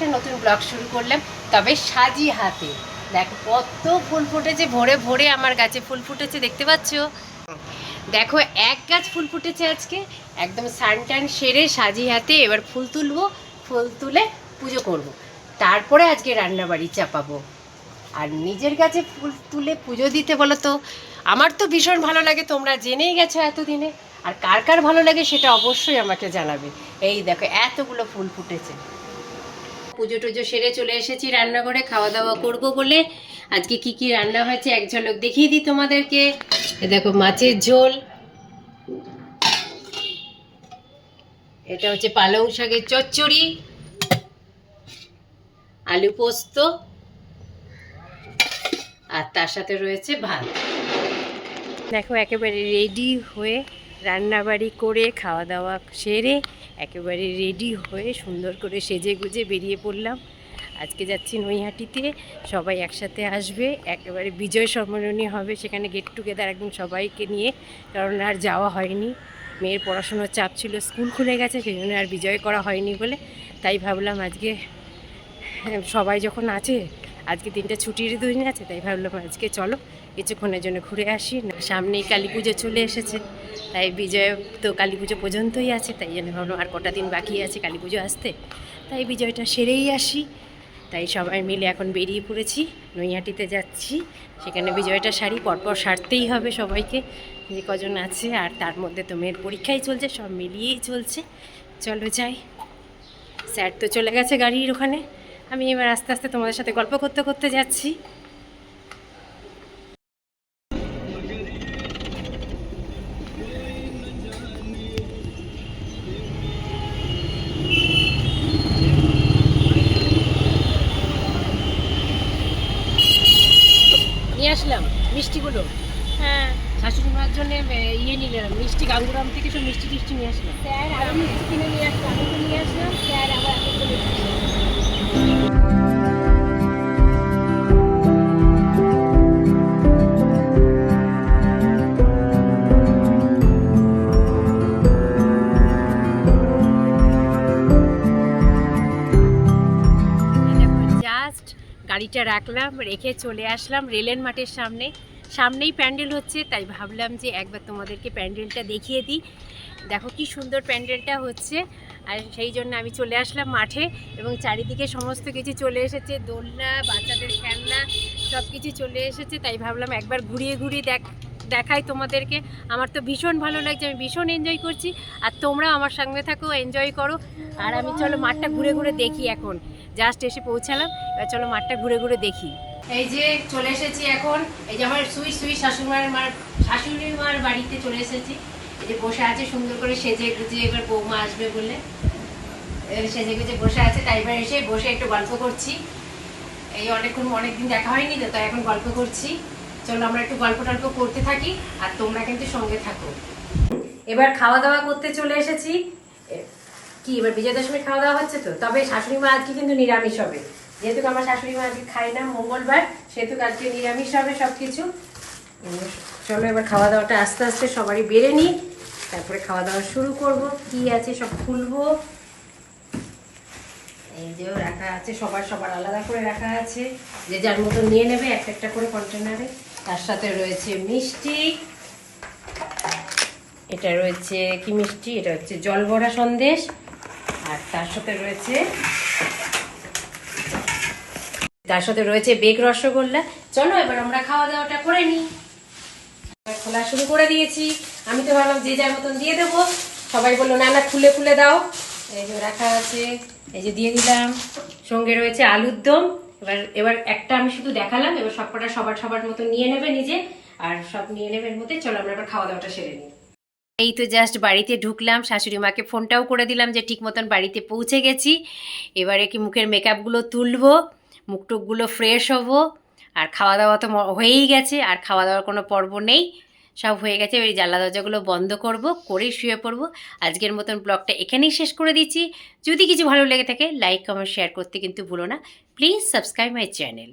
একটা নতুন ব্লগ শুরু করলাম, তবে সাজি হাতে। দেখো, কত ফুল ফুটেছে, ভোরে ভোরে আমার গাছে ফুল ফুটেছে, দেখতে পাচ্ছ? দেখো, এক গাছ ফুল ফুটেছে আজকে, একদম সান টান সেরে সাজি হাতে এবার ফুল তুলবো, ফুল তুলে পুজো করব। তারপরে আজকে রান্নাবাড়ি চাপাবো। আর নিজের কাছে ফুল তুলে পুজো দিতে বলো তো, আমার তো ভীষণ ভালো লাগে, তোমরা জেনেই গেছো এতদিনে। আর কার কার ভালো লাগে সেটা অবশ্যই আমাকে জানাবে। এই দেখো, এতগুলো ফুল ফুটেছে। পুজো টুজো সেরে চলে এসেছি রান্নাঘরে খাওয়া দাওয়া করব বলে। আজকে কি কি রান্না হয়েছে এক ঝলক দেখিয়ে দিই তোমাদেরকে। এ দেখো, মাছের ঝোল। এটা হচ্ছে পালং শাকের চচ্চড়ি। আলু পোস্ত। আর তার সাথে রয়েছে ভাত। দেখো, একেবারে রেডি হয়ে রান্নাবাড়ি করে খাওয়া দাওয়া সেরে একেবারে রেডি হয়ে সুন্দর করে সেজে গুজে বেরিয়ে পড়লাম। আজকে যাচ্ছি নৈহাটিতে, সবাই একসাথে আসবে, একেবারে বিজয় সম্মেলনী হবে, সেখানে গেট টুগেদার একদম সবাইকে নিয়ে, কারণ আর যাওয়া হয়নি। মেয়ের পড়াশোনার চাপ ছিল, স্কুল খুলে গেছে, সেই জন্য আর বিজয় করা হয়নি বলে। তাই ভাবলাম আজকে, সবাই যখন আছে আজকে দিনটা ছুটির দিন আছে, তাই ভাবলাম আজকে চলো কিছুক্ষণের জন্য ঘুরে আসি। না, সামনেই কালী পুজো চলে এসেছে, তাই বিজয় তো কালী পুজো পর্যন্তই আছে, তাই জন্য ভাবলাম আর কটা দিন বাকি আছে কালী পুজো আসতে, তাই বিজয়টা সেরেই আসি। তাই সবাই মিলে এখন বেরিয়ে পড়েছি, নৈহাটিতে যাচ্ছি, সেখানে বিজয়টা সারি, পরপর সারতেই হবে সবাইকে, যে কজন আছে আর তার মধ্যে তো মেয়ের পরীক্ষাই চলছে, সব মিলিয়েই চলছে, চলো যাই। স্যার তো চলে গেছে গাড়ির ওখানে আমি এবার আস্তে আস্তে তোমাদের সাথে গল্প করতে করতে যাচ্ছি। নিয়ে আসলাম মিষ্টিগুলো। হ্যাঁ। শাশুড়ি মার জন্য ইয়ে নিলাম মিষ্টি গাঙ্গুরাম থেকে সব মিষ্টি টিষ্টি নিয়ে আসলাম। স্যার আরও মিষ্টি কিনে নিয়ে আসলাম আমি তো নিয়ে আসলাম। স্যার আবার গাড়িটা রাখলাম, রেখে চলে আসলাম রেলের মাঠের সামনে। সামনেই প্যান্ডেল হচ্ছে, তাই ভাবলাম যে একবার তোমাদেরকে প্যান্ডেলটা দেখিয়ে দিই। দেখো কি সুন্দর প্যান্ডেলটা হচ্ছে, আর সেই জন্য আমি চলে আসলাম মাঠে এবং চারিদিকে সমস্ত কিছু চলে এসেছে, দোলনা, বাচ্চাদের খেলনা সব কিছু চলে এসেছে, তাই ভাবলাম একবার ঘুরিয়ে ঘুরিয়ে দেখ দেখাই তোমাদেরকে। আমার তো ভীষণ ভালো লাগছে, আমি ভীষণ এনজয় করছি। আর তোমরা আমার সঙ্গে থাকো এনজয় করো। আর আমি চলো মাঠটা ঘুরে ঘুরে দেখি এখন। জাস্ট এসে পৌঁছালাম, এবার চলো মাঠটা ঘুরে ঘুরে দেখি। এই যে চলে এসেছি এখন, এই যে আমার সুই সুই শাশুড়িমার, মার শাশুড়ি মার বাড়িতে চলে এসেছি। এই যে বসে আছে, সুন্দর করে সেজে গুজে এবার বৌমা আসবে বলে। সেজে গুজে বসে আছে, তাই এবার এসে বসে একটু গল্প করছি। এই অনেকক্ষণ, অনেকদিন দেখা হয়নি তো, তাই এখন গল্প করছি। চলো আমরা একটু গল্প টল্প করতে থাকি আর তোমরা কিন্তু সঙ্গে থাকো। এবার খাওয়া দাওয়া করতে চলে এসেছি। কি, এবার বিজয় দশমীর খাওয়া দাওয়া হচ্ছে তো? তবে শাশুড়ি মা আজকে কিন্তু নিরামিষ হবে। যেহেতু আমার শাশুড়ি মা আজকে খায় না, মঙ্গলবার, সেহেতু আজকে নিরামিষ হবে সব কিছু চলো এবার খাওয়া দাওয়াটা আস্তে আস্তে সবারই বেড়ে নিই। তারপরে খাওয়া দাওয়া শুরু করব। কি আছে সব খুলবো। এই যে রাখা আছে, সবার সবার আলাদা করে রাখা আছে। যে যার মতো নিয়ে নেবে, একটা একটা করে কন্টেনারে তার সাথে রয়েছে মিষ্টি। এটা রয়েছে কি মিষ্টি? এটা হচ্ছে জলভরা সন্দেশ। আর তার সাথে রয়েছে তার সাথে রয়েছে বেগ রসগোল্লা। চলো এবার আমরা খাওয়া দাওয়াটা করে নিই। খোলা শুরু করে দিয়েছি। আমি তো ভাবলাম যে যার মতন দিয়ে দেবো। সবাই বলল, না না, খুলে খুলে দাও। এই যে রাখা আছে। এই যে দিয়ে দিলাম। সঙ্গে রয়েছে আলুর দম। এবার এবার একটা আমি শুধু দেখালাম, এবার সবকটা সবার সবার মতো নিয়ে নেবে নিজে, আর সব নিয়ে নেবে এর মধ্যে। চলো আমরা খাওয়া দাওয়াটা সেরে নিই। এই তো জাস্ট বাড়িতে ঢুকলাম, শাশুড়ি মাকে ফোনটাও করে দিলাম যে ঠিক মতন বাড়িতে পৌঁছে গেছি। এবারে কি মুখের মেকআপগুলো তুলবো, মুখ টুকগুলো ফ্রেশ হব, আর খাওয়া দাওয়া তো হয়েই গেছে, আর খাওয়া দাওয়ার কোনো পর্ব নেই। সব হয়ে গেছে ওই জানলা দরজাগুলো বন্ধ করব করেই শুয়ে পড়ব। আজকের মতন ব্লগটা এখানেই শেষ করে দিচ্ছি। যদি কিছু ভালো লেগে থাকে লাইক কমেন্ট শেয়ার করতে কিন্তু ভুলো না। Please subscribe my channel